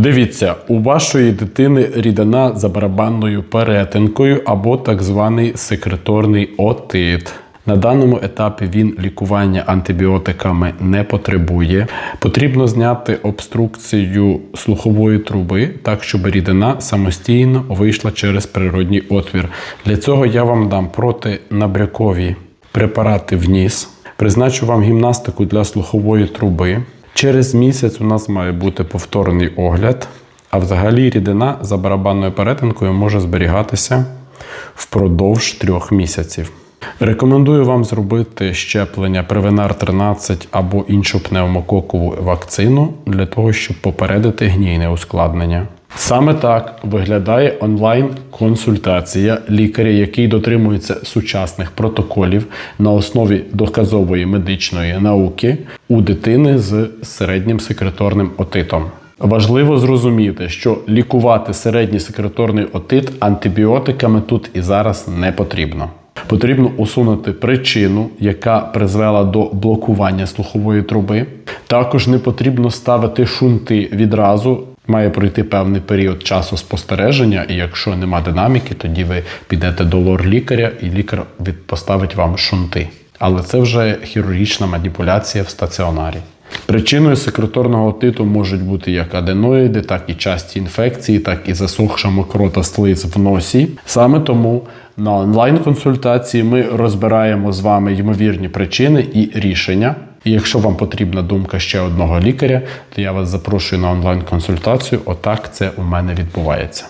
Дивіться, у вашої дитини рідина за барабанною перетинкою або так званий секреторний отит. На даному етапі він лікування антибіотиками не потребує. Потрібно зняти обструкцію слухової труби так, щоб рідина самостійно вийшла через природній отвір. Для цього я вам дам протинабрякові препарати в ніс. Призначу вам гімнастику для слухової труби. Через місяць у нас має бути повторний огляд, а взагалі рідина за барабанною перетинкою може зберігатися впродовж трьох місяців. Рекомендую вам зробити щеплення Превенар 13 або іншу пневмококову вакцину для того, щоб попередити гнійне ускладнення. Саме так виглядає онлайн-консультація лікаря, який дотримується сучасних протоколів на основі доказової медичної науки у дитини з середнім секреторним отитом. Важливо зрозуміти, що лікувати середній секреторний отит антибіотиками тут і зараз не потрібно. Потрібно усунути причину, яка призвела до блокування слухової труби. Також не потрібно ставити шунти відразу. Має пройти певний період часу спостереження, і якщо нема динаміки, тоді ви підете до лор-лікаря, і лікар поставить вам шунти. Але це вже хірургічна маніпуляція в стаціонарі. Причиною секреторного отиту можуть бути як аденоїди, так і часті інфекції, так і засохша мокрота слиз в носі. Саме тому на онлайн-консультації ми розбираємо з вами ймовірні причини і рішення. Якщо вам потрібна думка ще одного лікаря, то я вас запрошую на онлайн-консультацію. Отак це у мене відбувається.